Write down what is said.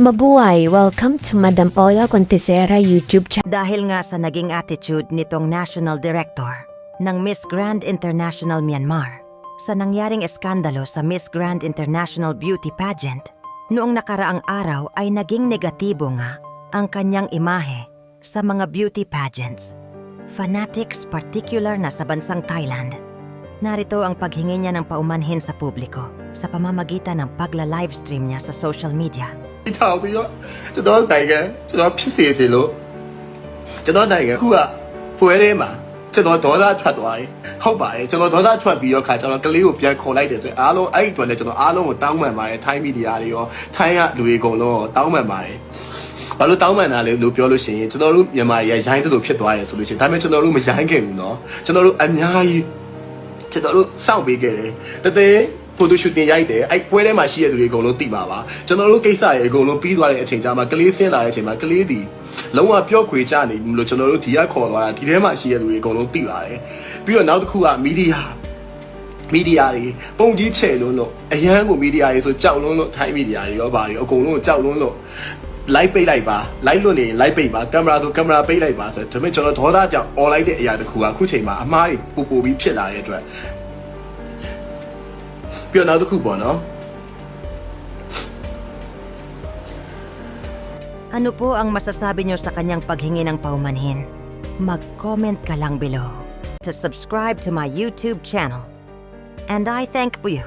Mabuhay! Welcome to Madam Ola Contesera YouTube channel. Dahil nga sa naging attitude nitong National Director ng Miss Grand International Myanmar sa nangyaring eskandalo sa Miss Grand International Beauty Pageant, noong nakaraang araw ay naging negatibo nga ang kanyang imahe sa mga beauty pageants. Fanatics particular na sa bansang Thailand. Narito ang paghingi niya ng paumanhin sa publiko sa pamamagitan ng pagla-livestream niya sa social media. ထောက်ပြီးတော့ကျွန်တော်နိုင်ငံကျွန်တော်ဖြစ်စေချင်လို့ကျွန်တော်နိုင်ငံခုကပွဲထဲမှာကျွန်တော်ဒေါသထွက်သွားတယ်ဟုတ်ပါတယ်ကျွန်တော်ဒေါသထွက်ပြီးတော့ခါကျွန်တော်ကလေးကိုပြန်ခေါ်လိုက်တယ်ဆိုရင်အားလုံးအဲ့ဒီအတွက်လည်းကျွန်တော်အားလုံးကိုတောင်းပန်ပါတယ်ထိုင်းမီဒီယာတွေရောထိုင်းကလူတွေအကုန်လုံးကိုတောင်းပန်ပါတယ်ဘာလို့တောင်းပန်တာလဲလို့ပြောလို့ရှိရင်ကျွန်တော်တို့မြန်မာတွေကရိုင်းတူတူဖြစ်သွားတယ်ဆိုလို့ရှိရင်ဒါပေမဲ့ကျွန်တော်တို့မရိုင်းခဲ့ဘူးเนาะကျွန်တော်တို့အများကြီး ကျွန်တော်တို့စောင့်ပေးခဲ့တယ်တသေးဖို တိုရှူတင်ရိုက်တယ်အဲ့ပွဲထဲမှာရှိတဲ့သူတွေအကုန်လုံးသိပါပါကျွန်တော်တို့ကိစ္စတွေအကုန်လုံးပြီးသွားတဲ့အချိန်ကျမှကလေးဆင်းလာတဲ့အချိန်မှာကလေးဒီလုံးဝပျော့ခွေကြနေပြီလို့ကျွန်တော်တို့ဒီကခေါ်သွားတာဒီထဲမှာရှိတဲ့သူတွေအကုန်လုံးသိပါတယ်ပြီးတော့နောက်တစ်ခုကမီဒီယာမီဒီယာတွေပုံကြီးချဲလွန်းလို့အရန်ကိုမီဒီယာတွေဆိုကြောက်လွန်းလို့ထိုင်းမီဒီယာတွေရောဗာတွေအကုန်လုံးကိုကြောက်လွန်းလို့ live ပိတ်လိုက်ပါ live လွတ်နေရင် live ပိတ်ပါကင်မရာဆိုကင်မရာပိတ်လိုက်ပါဆိုတော့ဒါပေမဲ့ကျွန်တော်ဒေါသကြောင့် on လိုက်တဲ့အရာတစ်ခုကအခုချိန်မှာအမားတွေပူပူပြီးဖြစ်လာတဲ့အတွက် ပြီးတော့နောက်တစ်ခုပေါ့နော် Ano po ang masasabi nyo sa kanyang paghingi ng paumanhin? Mag-comment ka lang below. To subscribe to my YouTube channel. And I thank you